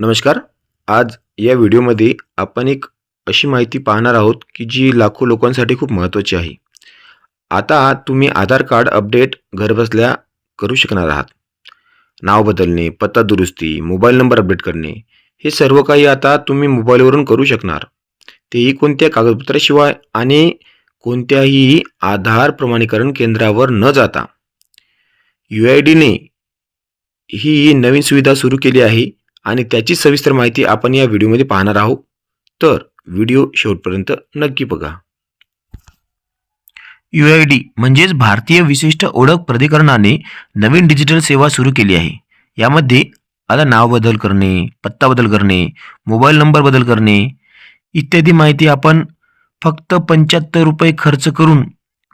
नमस्कार. आज या व्हिडिओमध्ये आपण एक अशी माहिती पाहणार आहोत की जी लाखो लोकांसाठी खूप महत्त्वाची आहे. आता तुम्ही आधार कार्ड अपडेट घरबसल्या करू शकणार आहात. नाव बदलणे पत्ता दुरुस्ती मोबाईल नंबर अपडेट करणे हे सर्व काही आता तुम्ही मोबाईलवरून करू शकणार. तेही कोणत्या कागदपत्राशिवाय आणि कोणत्याही आधार प्रमाणीकरण केंद्रावर न जाता. यू आय डीने ही नवीन सुविधा सुरू केली आहे. आणि त्याची सविस्तर माहिती आपण या व्हिडिओमध्ये पाहणार आहोत. तर व्हिडिओ शेवटपर्यंत नक्की बघा. यू आय डी म्हणजेच भारतीय विशिष्ट ओळख प्राधिकरणाने नवीन डिजिटल सेवा सुरू केली आहे. यामध्ये आता नाव बदल करणे पत्ता बदल करणे मोबाईल नंबर बदल करणे इत्यादी माहिती आपण फक्त पंच्याहत्तर रुपये खर्च करून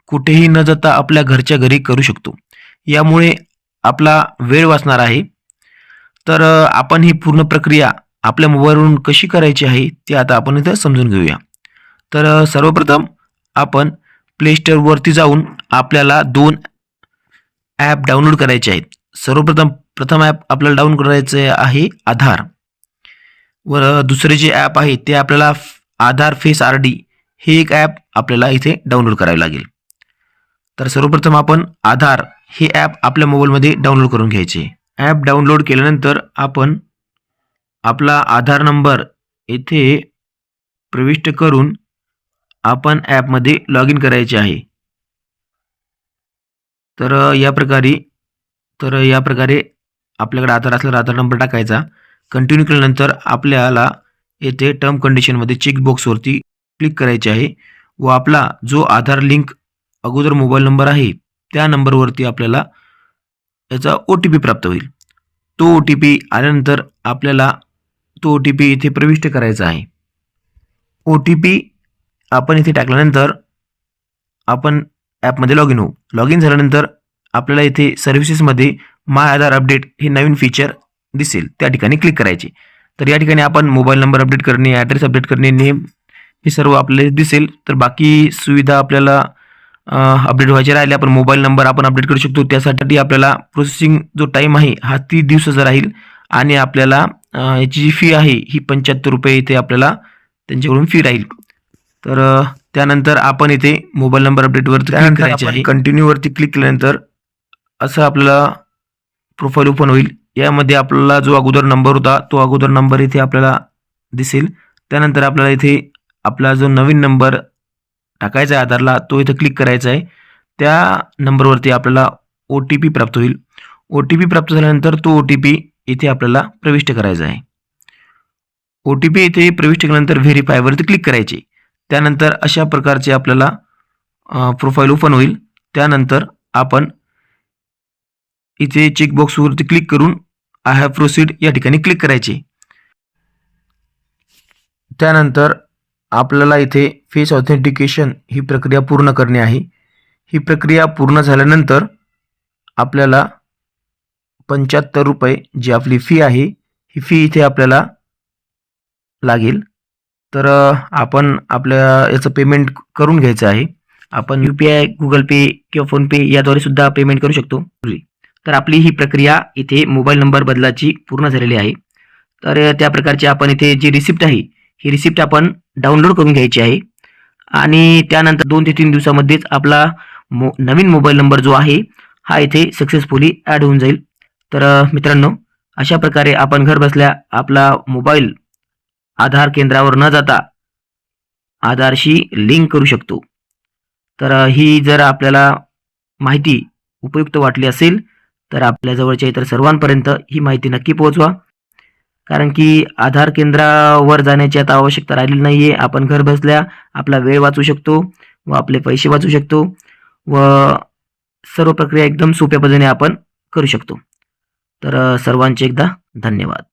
कुठेही न जाता आपल्या घरच्या घरी करू शकतो. यामुळे आपला वेळ वाचणार आहे. तर आपण ही पूर्ण प्रक्रिया आपल्या मोबाईलवरून कशी करायची आहे ते आता आपण इथं समजून घेऊया. तर सर्वप्रथम आपण प्ले स्टोअरवरती जाऊन आपल्याला दोन ॲप डाउनलोड करायचे आहेत. सर्वप्रथम प्रथम ॲप आपल्याला डाउनलोड करायचे आहे आधार. व दुसरे जे ॲप आहे ते आपल्याला आधार फेस आर डी हे एक ॲप आपल्याला इथे डाउनलोड करावे लागेल. तर सर्वप्रथम आपण आधार हे ॲप आपल्या मोबाईलमध्ये डाउनलोड करून घ्यायचे. ॲप डाउनलोड केल्यानंतर आपण आपला आधार नंबर येथे प्रविष्ट करून आपण ॲपमध्ये लॉग इन करायचे आहे. तर या प्रकारे तर या प्रकारे आपल्याकडे आधार असल्यावर आधार नंबर टाकायचा. कंटिन्यू केल्यानंतर आपल्याला येथे टर्म कंडिशनमध्ये चेकबॉक्सवरती क्लिक करायचे आहे व आपला जो आधार लिंक अगोदर मोबाईल नंबर आहे त्या नंबरवरती आपल्याला याचा ओ टी पी प्राप्त होईल. तो ओ टी पी आल्यानंतर आपल्याला तो ओ टी पी इथे प्रविष्ट करायचा आहे. ओ टी पी आपण इथे टाकल्यानंतर आपण ॲपमध्ये लॉग इन होऊ. लॉग इन झाल्यानंतर आपल्याला इथे सर्व्हिसेसमध्ये माय आधार अपडेट हे नवीन फीचर दिसेल. त्या ठिकाणी क्लिक करायचे. तर या ठिकाणी आपण मोबाईल नंबर अपडेट करणे ॲड्रेस अपडेट करणे नेम हे सर्व आपल्याला दिसेल. तर बाकी सुविधा आपल्याला अपडेट व्हायचे राहिले. आपण मोबाईल नंबर आपण अपडेट करू शकतो. त्यासाठी आपल्याला प्रोसेसिंग जो टाईम आहे हा तीस दिवसाचा राहील. आणि आपल्याला याची जी फी आहे ही पंच्याहत्तर रुपये इथे आपल्याला त्यांच्याकडून फी राहील. तर त्यानंतर आपण इथे मोबाईल नंबर अपडेटवरती क्लिक करायचे आहे. कंटिन्यूवरती क्लिक केल्यानंतर असं आपल्याला प्रोफाईल ओपन होईल. यामध्ये आपल्याला जो अगोदर नंबर होता तो अगोदर नंबर इथे आपल्याला दिसेल. त्यानंतर आपल्याला इथे आपला जो नवीन नंबर टाकायचा आहे आधारला तो इथं क्लिक करायचा आहे. त्या नंबरवरती आपल्याला ओ टी पी प्राप्त होईल. ओ टी पी प्राप्त झाल्यानंतर तो ओ टी पी इथे आपल्याला प्रविष्ट करायचा आहे. ओ टी पी इथे प्रविष्ट केल्यानंतर व्हेरीफायवरती क्लिक करायचे. त्यानंतर अशा प्रकारचे आपल्याला प्रोफाईल ओपन होईल. त्यानंतर आपण इथे चेकबॉक्सवरती क्लिक करून आय हॅव प्रोसीड या ठिकाणी क्लिक करायचे. त्यानंतर आपल्याला इथे फेस ऑथेंटिकेशन ही प्रक्रिया पूर्ण करणे आहे. ही प्रक्रिया पूर्ण झाल्यानंतर आपल्याला पंच्याहत्तर रुपये जी आपली फी आहे ही फी इथे आपल्याला लागेल. तर आपण आपल्या याचं पेमेंट करून घ्यायचं आहे. आपण U P I Google Pay किंवा फोनपे याद्वारे सुद्धा पेमेंट करू शकतो. तर आपली ही प्रक्रिया इथे मोबाईल नंबर बदलाची पूर्ण झालेली आहे. तर त्या प्रकारची आपण इथे जी रिसिप्ट आहे ही रिसिप्ट आपण डाउनलोड करून घ्यायची आहे. आणि त्यानंतर दोन ते तीन दिवसामध्येच आपला मो नवीन मोबाईल नंबर जो आहे हा इथे सक्सेसफुली ॲड होऊन जाईल. तर मित्रांनो अशा प्रकारे आपण घर बसल्या आपला मोबाईल आधार केंद्रावर न जाता आधारशी लिंक करू शकतो. तर ही जर आपल्याला माहिती उपयुक्त वाटली असेल तर आपल्या जवळच्या इतर सर्वांपर्यंत ही माहिती नक्की पोहोचवा. कारण की आधार केंद्रावर जाण्याची आता आवश्यकता राहिलेली नाही आहे आपण घर बसल्या आपला वेळ वाचू शकतो व आपले पैसे वाचू शकतो व सर्व प्रक्रिया एकदम सोप्या पद्धतीने आपण करू शकतो. तर सर्वांचे एकदा धन्यवाद.